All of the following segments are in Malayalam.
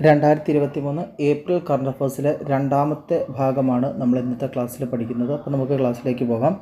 രണ്ടായിരത്തി ഇരുപത്തി മൂന്ന് ഏപ്രിൽ കറണ്ട് അഫേഴ്സിലെ രണ്ടാമത്തെ ഭാഗമാണ് നമ്മൾ ഇന്നത്തെ ക്ലാസ്സിൽ പഠിക്കുന്നത്. അപ്പോൾ നമുക്ക് ക്ലാസ്സിലേക്ക് പോകാം.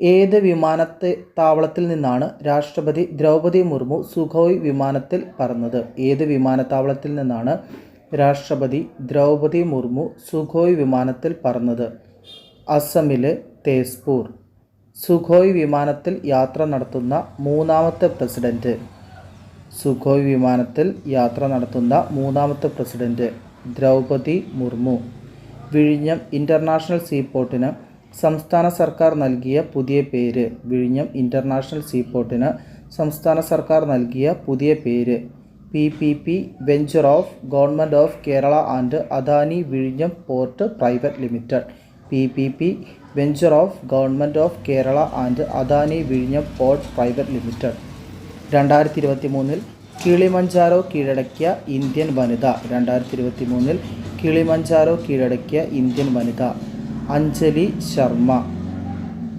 ഏത് വിമാനത്തെ താവളത്തിൽ നിന്നാണ് രാഷ്ട്രപതി ദ്രൗപദി മുർമു സുഖോയ് വിമാനത്തിൽ പറന്നത്? ഏത് വിമാനത്താവളത്തിൽ നിന്നാണ് രാഷ്ട്രപതി ദ്രൗപദി മുർമു സുഖോയ് വിമാനത്തിൽ പറന്നത്? അസമിലെ തേസ്പൂർ. സുഖോയ് വിമാനത്തിൽ യാത്ര നടത്തുന്ന മൂന്നാമത്തെ പ്രസിഡന്റ്. സുഖോയ് വിമാനത്തിൽ യാത്ര നടത്തുന്ന മൂന്നാമത്തെ പ്രസിഡന്റ് ദ്രൗപതി മുർമു. വിഴിഞ്ഞം ഇന്റർനാഷണൽ സീപോർട്ടിന് സംസ്ഥാന സർക്കാർ നൽകിയ പുതിയ പേര്. വിഴിഞ്ഞം ഇന്റർനാഷണൽ സീപോർട്ടിന് സംസ്ഥാന സർക്കാർ നൽകിയ പുതിയ പേര്. P P P venture of government of Kerala and Adani വിഴിഞ്ഞം port private limited. P P P venture of government of Kerala and Adani വിഴിഞ്ഞം പോർട്ട് പ്രൈവറ്റ് ലിമിറ്റഡ്. രണ്ടായിരത്തി ഇരുപത്തി മൂന്നിൽ കിളിമഞ്ചാരോ കീഴടക്കിയ ഇന്ത്യൻ വനിത. രണ്ടായിരത്തി ഇരുപത്തി മൂന്നിൽ കിളിമഞ്ചാരോ കീഴടക്കിയ ഇന്ത്യൻ വനിത അഞ്ജലി ശർമ്മ.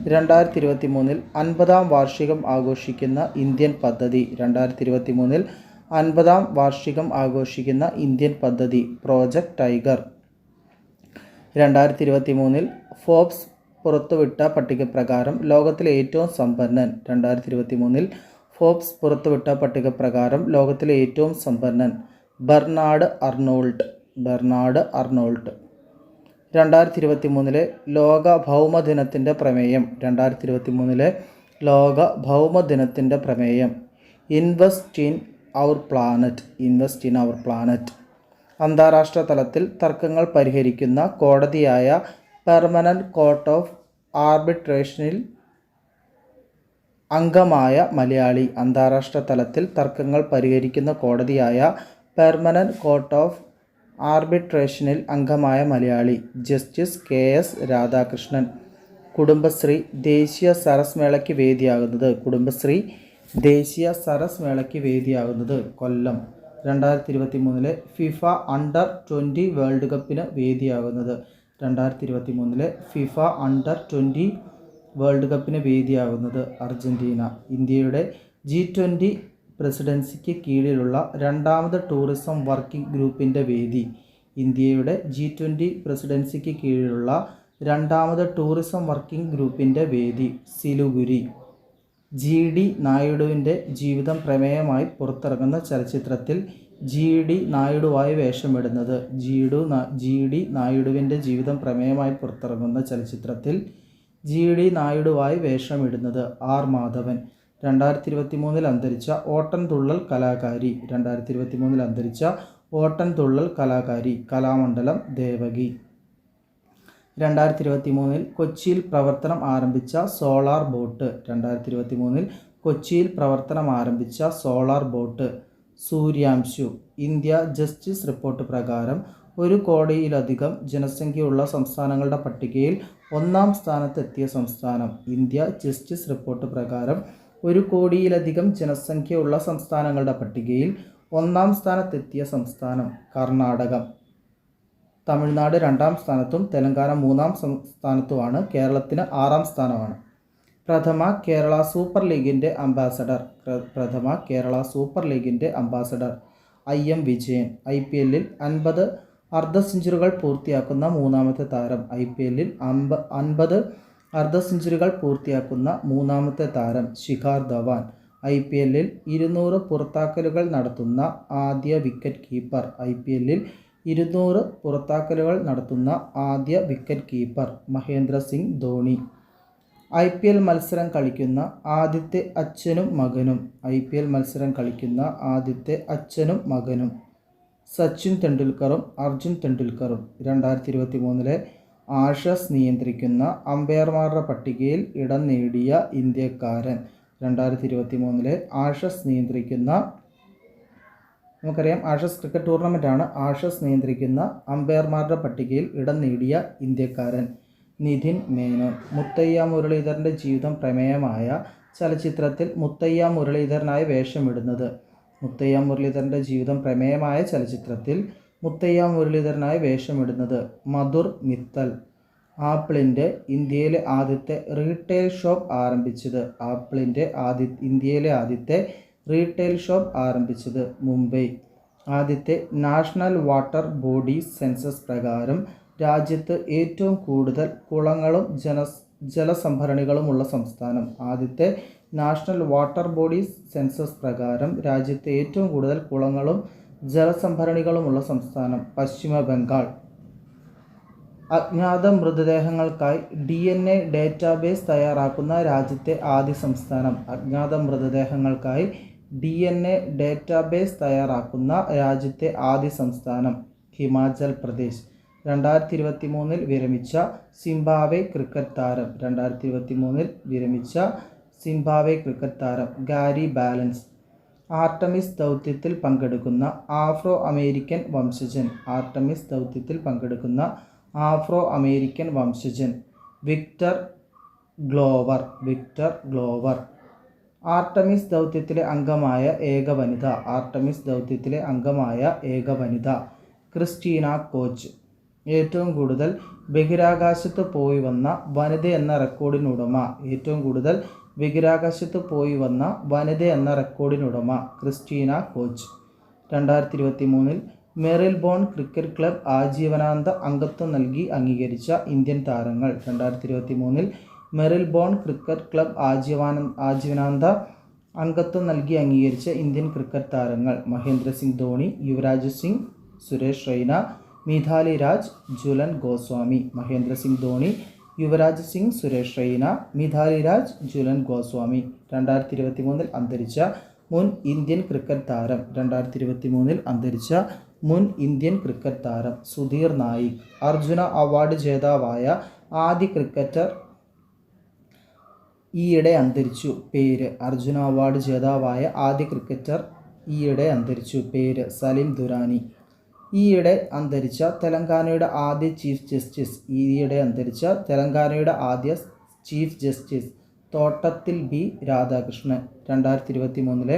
രണ്ടായിരത്തി ഇരുപത്തി മൂന്നിൽ അൻപതാം വാർഷികം ആഘോഷിക്കുന്ന ഇന്ത്യൻ പദ്ധതി. രണ്ടായിരത്തി ഇരുപത്തി മൂന്നിൽ അൻപതാം വാർഷികം ആഘോഷിക്കുന്ന ഇന്ത്യൻ പദ്ധതി പ്രോജക്റ്റ് ടൈഗർ. രണ്ടായിരത്തി ഇരുപത്തി മൂന്നിൽ ഫോബ്സ് പുറത്തുവിട്ട പട്ടികപ്രകാരം ലോകത്തിലെ ഏറ്റവും സമ്പന്നൻ. രണ്ടായിരത്തി ഇരുപത്തി മൂന്നിൽ ഫോബ്സ് പുറത്തുവിട്ട പട്ടിക പ്രകാരം ലോകത്തിലെ ഏറ്റവും സമ്പന്നൻ ബെർണാഡ് അർണോൾട്ട് ബെർണാഡ് അർണോൾട്ട് രണ്ടായിരത്തി ഇരുപത്തി മൂന്നിലെ ലോക ഭൗമദിനത്തിന്റെ പ്രമേയം. രണ്ടായിരത്തി ഇരുപത്തി മൂന്നിലെ ലോക ഭൗമദിനത്തിന്റെ പ്രമേയം. Invest in our planet. Invest in our planet. അന്താരാഷ്ട്ര തലത്തിൽ തർക്കങ്ങൾ പരിഹരിക്കുന്ന കോടതിയായ പെർമനന്റ് കോർട്ട് ഓഫ് ആർബിട്രേഷനിൽ അംഗമായ മലയാളി അന്താരാഷ്ട്ര തലത്തിൽ തർക്കങ്ങൾ പരിഹരിക്കുന്ന കോടതിയായ പെർമനന്റ് കോർട്ട് ഓഫ് ആർബിട്രേഷനിൽ അംഗമായ Malayali justice K S Radhakrishnan. Kudumbashree ദേശീയ സരസ് മേളയ്ക്ക് വേദിയാകുന്നത് കുടുംബശ്രീ ദേശീയ സരസ് മേളയ്ക്ക് വേദിയാകുന്നത് കൊല്ലം. രണ്ടായിരത്തി ഇരുപത്തി മൂന്നിലെ ഫിഫ അണ്ടർ ട്വന്റി വേൾഡ് കപ്പിന് വേദിയാകുന്നത് രണ്ടായിരത്തി ഇരുപത്തി മൂന്നിലെ ഫിഫ അണ്ടർ ട്വന്റി വേൾഡ് കപ്പിന് വേദിയാകുന്നത് അർജന്റീന ഇന്ത്യയുടെ ജി ട്വന്റി പ്രസിഡൻസിക്ക് കീഴിലുള്ള രണ്ടാമത് ടൂറിസം വർക്കിംഗ് ഗ്രൂപ്പിന്റെ വേദി. ഇന്ത്യയുടെ ജി ട്വന്റി പ്രസിഡൻസിക്ക് കീഴിലുള്ള രണ്ടാമത് ടൂറിസം വർക്കിംഗ് ഗ്രൂപ്പിന്റെ വേദി സിലുഗുരി. ജി ഡി നായിഡുവിന്റെ ജീവിതം പ്രമേയമായി പുറത്തിറങ്ങുന്ന ചലച്ചിത്രത്തിൽ ജി ഡി നായിഡുവായി വേഷമിടുന്നത്. ജി ഡു ജി ഡി നായിഡുവിന്റെ ജീവിതം പ്രമേയമായി പുറത്തിറങ്ങുന്ന ചലച്ചിത്രത്തിൽ ജി ഡി നായിഡുവായി വേഷമിടുന്നത് ആർ മാധവൻ. രണ്ടായിരത്തി ഇരുപത്തി മൂന്നിൽ അന്തരിച്ച ഓട്ടൻ തുള്ളൽ കലാകാരി. രണ്ടായിരത്തി ഇരുപത്തി മൂന്നിൽ അന്തരിച്ച ഓട്ടൻ തുള്ളൽ കലാകാരി കലാമണ്ഡലം ദേവകി. രണ്ടായിരത്തി ഇരുപത്തി മൂന്നിൽ കൊച്ചിയിൽ പ്രവർത്തനം ആരംഭിച്ച സോളാർ ബോട്ട്. രണ്ടായിരത്തി ഇരുപത്തി മൂന്നിൽ കൊച്ചിയിൽ പ്രവർത്തനം ആരംഭിച്ച solar boat. Suryamshu. India justice report പ്രകാരം ഒരു കോടിയിലധികം ജനസംഖ്യയുള്ള സംസ്ഥാനങ്ങളുടെ പട്ടികയിൽ ഒന്നാം സ്ഥാനത്തെത്തിയ സംസ്ഥാനം ഇന്ത്യ ജസ്റ്റിസ് റിപ്പോർട്ട് പ്രകാരം ഒരു കോടിയിലധികം ജനസംഖ്യയുള്ള സംസ്ഥാനങ്ങളുടെ പട്ടികയിൽ ഒന്നാം സ്ഥാനത്തെത്തിയ സംസ്ഥാനം കർണാടകം. തമിഴ്നാട് രണ്ടാം സ്ഥാനത്തും തെലങ്കാന മൂന്നാം സ്ഥാനത്തുമാണ്. കേരളത്തിന് ആറാം സ്ഥാനമാണ്. പ്രഥമ കേരള സൂപ്പർ ലീഗിന്റെ അംബാസഡർ. പ്രഥമ കേരള സൂപ്പർ ലീഗിന്റെ ambassador I M Vijayan. I P എല്ലിൽ അൻപത് അർദ്ധ സെഞ്ചുറികൾ പൂർത്തിയാക്കുന്ന മൂന്നാമത്തെ താരം ഐ പി എല്ലിൽ അമ്പ അൻപത് അർദ്ധ സെഞ്ചുറികൾ പൂർത്തിയാക്കുന്ന മൂന്നാമത്തെ താരം ശിഖാർ ധവാൻ. ഐ പി എല്ലിൽ ഇരുന്നൂറ് പുറത്താക്കലുകൾ നടത്തുന്ന ആദ്യ വിക്കറ്റ് കീപ്പർ. ഐ പി എല്ലിൽ ഇരുന്നൂറ് പുറത്താക്കലുകൾ നടത്തുന്ന ആദ്യ wicket keeper Mahendra Singh Dhoni. I P L മത്സരം കളിക്കുന്ന ആദ്യത്തെ അച്ഛനും മകനും. ഐ പി എൽ മത്സരം കളിക്കുന്ന ആദ്യത്തെ അച്ഛനും മകനും. സച്ചിൻ തെണ്ടുൽക്കറും അർജുൻ തെണ്ടുൽക്കറും രണ്ടായിരത്തി ഇരുപത്തി മൂന്നിലെ ആഷസ് നിയന്ത്രിക്കുന്ന അമ്പയർമാരുടെ പട്ടികയിൽ ഇടം നേടിയ ഇന്ത്യക്കാരൻ രണ്ടായിരത്തി ഇരുപത്തി മൂന്നിലെ ആഷസ് നിയന്ത്രിക്കുന്ന നമുക്കറിയാം ആഷസ് ക്രിക്കറ്റ് ടൂർണമെന്റാണ് ആഷസ് നിയന്ത്രിക്കുന്ന അമ്പയർമാരുടെ പട്ടികയിൽ ഇടം നേടിയ ഇന്ത്യക്കാരൻ നിധിൻ മേനോൻ. മുത്തയ്യ മുരളീധരന്റെ ജീവിതം പ്രമേയമായ ചലച്ചിത്രത്തിൽ മുത്തയ്യ മുരളീധരനായി വേഷമിടുന്നത് മുത്തയ്യ മുരളീധരന്റെ ജീവിതം പ്രമേയമായ ചലച്ചിത്രത്തിൽ മുത്തയ്യ മുരളീധരനായി വേഷമിടുന്നത് മധുർ മിത്തൽ. ആപ്പിളിന്റെ ഇന്ത്യയിലെ ആദ്യത്തെ റീറ്റെയിൽ ഷോപ്പ് ആരംഭിച്ചത് ആപ്പിളിന്റെ ആദ്യ ഇന്ത്യയിലെ ആദ്യത്തെ റീറ്റെയിൽ ഷോപ്പ് ആരംഭിച്ചത് മുംബൈ. ആദ്യത്തെ നാഷണൽ വാട്ടർ ബോഡി സെൻസസ് പ്രകാരം രാജ്യത്ത് ഏറ്റവും കൂടുതൽ കുളങ്ങളും ജന ജലസംഭരണികളുമുള്ള സംസ്ഥാനം. ആദ്യത്തെ നാഷണൽ വാട്ടർ ബോഡീസ് സെൻസസ് പ്രകാരം രാജ്യത്തെ ഏറ്റവും കൂടുതൽ കുളങ്ങളും ജലസംഭരണികളുമുള്ള സംസ്ഥാനം പശ്ചിമ ബംഗാൾ. അജ്ഞാത മൃതദേഹങ്ങൾക്കായി ഡി എൻ എ ഡേറ്റാബേസ് തയ്യാറാക്കുന്ന രാജ്യത്തെ ആദ്യ സംസ്ഥാനം. അജ്ഞാത മൃതദേഹങ്ങൾക്കായി ഡി എൻ എ ഡേറ്റാബേസ് തയ്യാറാക്കുന്ന രാജ്യത്തെ ആദ്യ സംസ്ഥാനം ഹിമാചൽ പ്രദേശ്. രണ്ടായിരത്തി ഇരുപത്തി മൂന്നിൽ വിരമിച്ച സിംബാവെ ക്രിക്കറ്റ് താരം. രണ്ടായിരത്തി ഇരുപത്തി മൂന്നിൽ വിരമിച്ച സിംബാവെ ക്രിക്കറ്റ് താരം ഗാരി ബാലൻസ് ആർട്ടമിസ് ദൗത്യത്തിൽ പങ്കെടുക്കുന്ന ആഫ്രോ അമേരിക്കൻ വംശജൻ. ആർട്ടമിസ് ദൗത്യത്തിൽ പങ്കെടുക്കുന്ന Afro American വംശജൻ. Victor Glover Victor Glover. Artemis ദൗത്യത്തിലെ അംഗമായ ഏക വനിത. ആർട്ടമിസ് ദൗത്യത്തിലെ അംഗമായ ഏക വനിത. Christina Koch. ഏറ്റവും കൂടുതൽ ബഹിരാകാശത്ത് പോയി വന്ന വനിത എന്ന റെക്കോർഡിനുടമ. ഏറ്റവും കൂടുതൽ ബഹിരാകാശത്ത് പോയി വന്ന വനിത എന്ന റെക്കോർഡിനുടമ ക്രിസ്റ്റീന കോച്ച്. രണ്ടായിരത്തി ഇരുപത്തി മൂന്നിൽ മെറിൽ ബോൺ ക്രിക്കറ്റ് ക്ലബ് ആജീവനാന്ത അംഗത്വം നൽകി അംഗീകരിച്ച ഇന്ത്യൻ താരങ്ങൾ. രണ്ടായിരത്തി ഇരുപത്തി മൂന്നിൽ മെറിൽ ബോൺ ക്രിക്കറ്റ് ക്ലബ് ആജീവാന ആജീവനാന്ത അംഗത്വം നൽകി അംഗീകരിച്ച ഇന്ത്യൻ ക്രിക്കറ്റ് താരങ്ങൾ മഹേന്ദ്ര സിംഗ് ധോണി യുവരാജ് സിംഗ് സുരേഷ് റൈന മിഥാലി രാജ് ജുലൻ ഗോസ്വാമി. മഹേന്ദ്ര സിംഗ് ധോണി യുവരാജ് സിംഗ് സുരേഷ് റെയ്ന മിഥാലി രാജ് ജുലൻ ഗോസ്വാമി. രണ്ടായിരത്തി ഇരുപത്തി മൂന്നിൽ അന്തരിച്ച മുൻ ഇന്ത്യൻ ക്രിക്കറ്റ് താരം. രണ്ടായിരത്തി ഇരുപത്തി മൂന്നിൽ അന്തരിച്ച മുൻ ഇന്ത്യൻ ക്രിക്കറ്റ് താരം സുധീർ നായിക്. അർജുന അവാർഡ് ജേതാവായ ആദ്യ ക്രിക്കറ്റർ ഈയിടെ അന്തരിച്ചു. പേര് അർജുന അവാർഡ് ജേതാവായ ആദ്യ ക്രിക്കറ്റർ ഈയിടെ അന്തരിച്ചു. പേര് സലീം ദുരാനി. ഈയിടെ അന്തരിച്ച തെലങ്കാനയുടെ ആദ്യ ചീഫ് ജസ്റ്റിസ് ഈയിടെ അന്തരിച്ച തെലങ്കാനയുടെ ആദ്യ chief justice Thottathil B Radhakrishnan രണ്ടായിരത്തി ഇരുപത്തി മൂന്നിലെ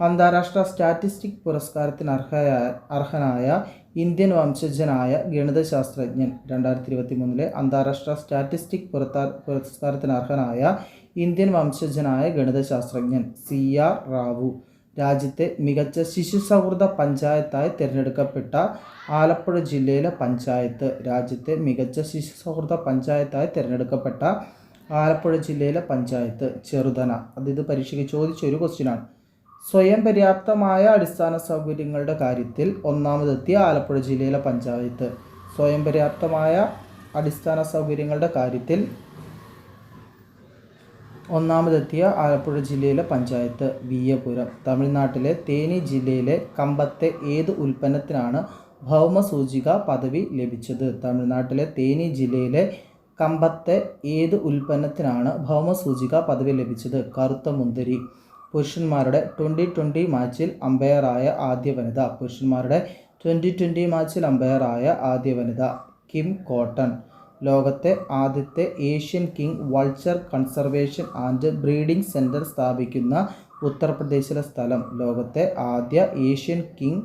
അന്താരാഷ്ട്ര സ്റ്റാറ്റിസ്റ്റിക് പുരസ്കാരത്തിന് അർഹയായ അർഹനായ ഇന്ത്യൻ വംശജനായ ഗണിതശാസ്ത്രജ്ഞൻ രണ്ടായിരത്തി ഇരുപത്തി മൂന്നിലെ അന്താരാഷ്ട്ര സ്റ്റാറ്റിസ്റ്റിക് പുരസ്കാരത്തിന് അർഹനായ ഇന്ത്യൻ വംശജനായ ഗണിതശാസ്ത്രജ്ഞൻ സി ആർ റാവു. രാജ്യത്തെ മികച്ച ശിശു സൗഹൃദ പഞ്ചായത്തായി തിരഞ്ഞെടുക്കപ്പെട്ട ആലപ്പുഴ ജില്ലയിലെ പഞ്ചായത്ത്. രാജ്യത്തെ മികച്ച ശിശു സൗഹൃദ പഞ്ചായത്തായി തിരഞ്ഞെടുക്കപ്പെട്ട ആലപ്പുഴ ജില്ലയിലെ പഞ്ചായത്ത്. ചെറുതന. അത് ഇത് പരീക്ഷയ്ക്ക് ചോദിച്ച ഒരു ക്വസ്റ്റ്യനാണ് സ്വയം പര്യാപ്തമായ അടിസ്ഥാന സൗകര്യങ്ങളുടെ കാര്യത്തിൽ ഒന്നാമതെത്തിയ ആലപ്പുഴ ജില്ലയിലെ പഞ്ചായത്ത്. സ്വയം പര്യാപ്തമായ അടിസ്ഥാന സൗകര്യങ്ങളുടെ കാര്യത്തിൽ ഒന്നാമതെത്തിയ ആലപ്പുഴ ജില്ലയിലെ പഞ്ചായത്ത് വിയ്യപുരം തമിഴ്നാട്ടിലെ തേനി ജില്ലയിലെ കമ്പത്തെ ഏത് ഉൽപ്പന്നത്തിനാണ് ഭൗമസൂചിക പദവി ലഭിച്ചത്? തമിഴ്നാട്ടിലെ തേനി ജില്ലയിലെ കമ്പത്തെ ഏത് ഉൽപ്പന്നത്തിനാണ് ഭൗമസൂചിക പദവി ലഭിച്ചത്? കറുത്ത മുന്തിരി. പുരുഷന്മാരുടെ ട്വന്റി ട്വന്റി മാച്ചിൽ അമ്പയറായ ആദ്യ വനിത. പുരുഷന്മാരുടെ ട്വന്റി ട്വന്റി മാച്ചിൽ അമ്പയറായ ആദ്യ വനിത. Kim Cotton. ലോകത്തെ ആദ്യത്തെ Asian king vulture conservation and breeding centre സ്ഥാപിക്കുന്ന ഉത്തർപ്രദേശിലെ സ്ഥലം. ലോകത്തെ ആദ്യ Asian king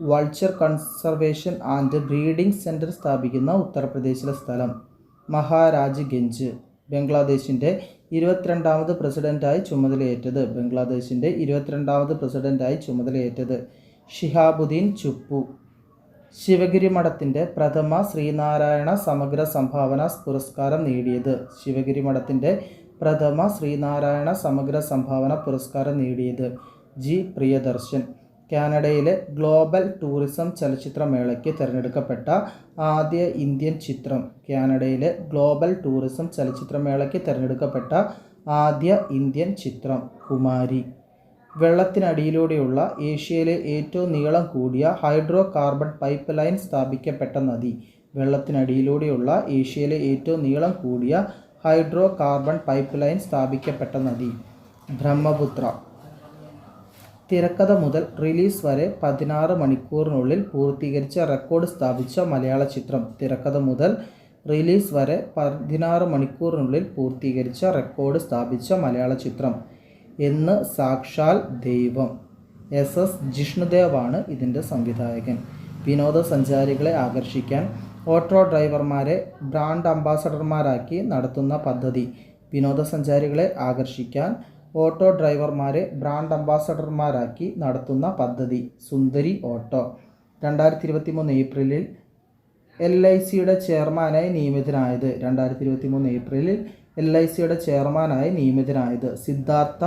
vulture conservation and breeding centre സ്ഥാപിക്കുന്ന ഉത്തർപ്രദേശിലെ സ്ഥലം. മഹാരാജ് ഗഞ്ച്. ബംഗ്ലാദേശിന്റെ ഇരുപത്തിരണ്ടാമത് പ്രസിഡന്റായി ചുമതലയേറ്റത്. ബംഗ്ലാദേശിന്റെ ഇരുപത്തിരണ്ടാമത് പ്രസിഡന്റായി ചുമതലയേറ്റത് ഷിഹാബുദ്ദീൻ ചുപ്പു. ശിവഗിരി മഠത്തിന്റെ പ്രഥമ ശ്രീനാരായണ സമഗ്ര സംഭാവന പുരസ്കാരം നേടിയത്. ശിവഗിരി മഠത്തിന്റെ പ്രഥമ ശ്രീനാരായണ സമഗ്ര സംഭാവന പുരസ്കാരം നേടിയത് ജി പ്രിയദർശൻ. കാനഡയിലെ ഗ്ലോബൽ ടൂറിസം ചലച്ചിത്രമേളയ്ക്ക് തിരഞ്ഞെടുക്കപ്പെട്ട ആദ്യ ഇന്ത്യൻ ചിത്രം. കാനഡയിലെ ഗ്ലോബൽ ടൂറിസം ചലച്ചിത്രമേളയ്ക്ക് തിരഞ്ഞെടുക്കപ്പെട്ട ആദ്യ ഇന്ത്യൻ ചിത്രം കുമാരി. വെള്ളത്തിനടിയിലൂടെയുള്ള ഏഷ്യയിലെ ഏറ്റവും നീളം കൂടിയ ഹൈഡ്രോ കാർബൺ പൈപ്പ് ലൈൻ സ്ഥാപിക്കപ്പെട്ട നദി. വെള്ളത്തിനടിയിലൂടെയുള്ള ഏഷ്യയിലെ ഏറ്റവും നീളം കൂടിയ ഹൈഡ്രോ കാർബൺ പൈപ്പ് ലൈൻ സ്ഥാപിക്കപ്പെട്ട നദി. ബ്രഹ്മപുത്ര. തിരക്കഥ മുതൽ റിലീസ് വരെ പതിനാറ് മണിക്കൂറിനുള്ളിൽ പൂർത്തീകരിച്ച റെക്കോർഡ് സ്ഥാപിച്ച മലയാള ചിത്രം. തിരക്കഥ മുതൽ റിലീസ് വരെ പതിനാറ് മണിക്കൂറിനുള്ളിൽ പൂർത്തീകരിച്ച റെക്കോർഡ് സ്ഥാപിച്ച മലയാള ചിത്രം. എന്ന് സാക്ഷാൽ ദൈവം. എസ്. എസ്. ജിഷ്ണുദേവാണ് ഇതിന്റെ സംവിധായകൻ. വിനോദസഞ്ചാരികളെ ആകർഷിക്കാൻ ഓട്ടോ ഡ്രൈവർമാരെ ബ്രാൻഡ് അംബാസഡർമാരാക്കി നടത്തുന്ന പദ്ധതി. വിനോദസഞ്ചാരികളെ ആകർഷിക്കാൻ ഓട്ടോ ഡ്രൈവർമാരെ ബ്രാൻഡ് അംബാസഡർമാരാക്കി നടത്തുന്ന പദ്ധതി സുന്ദരി ഓട്ടോ. രണ്ടായിരത്തി ഇരുപത്തി മൂന്ന് ഏപ്രിലിൽ എൽ ഐ സിയുടെ ചെയർമാനായി നിയമിതനായത്. രണ്ടായിരത്തി ഇരുപത്തി മൂന്ന് ഏപ്രിലിൽ എൽ ഐ സിയുടെ ചെയർമാനായി നിയമിതനായത് സിദ്ധാർത്ഥ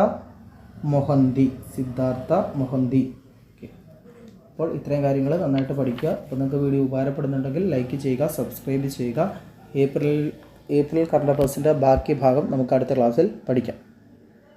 മൊഹന്തി. സിദ്ധാർത്ഥ മൊഹന്തി. അപ്പോൾ ഇത്രയും കാര്യങ്ങൾ നന്നായിട്ട് പഠിക്കുക. അപ്പോൾ നിങ്ങൾക്ക് വീഡിയോ ഉപകാരപ്പെടുന്നുണ്ടെങ്കിൽ ലൈക്ക് ചെയ്യുക സബ്സ്ക്രൈബ് ചെയ്യുക. ഏപ്രിൽ ഏപ്രിൽ കറണ്ട് അഫേഴ്സിന്റെ ബാക്കി ഭാഗം നമുക്ക് അടുത്ത ക്ലാസ്സിൽ പഠിക്കാം.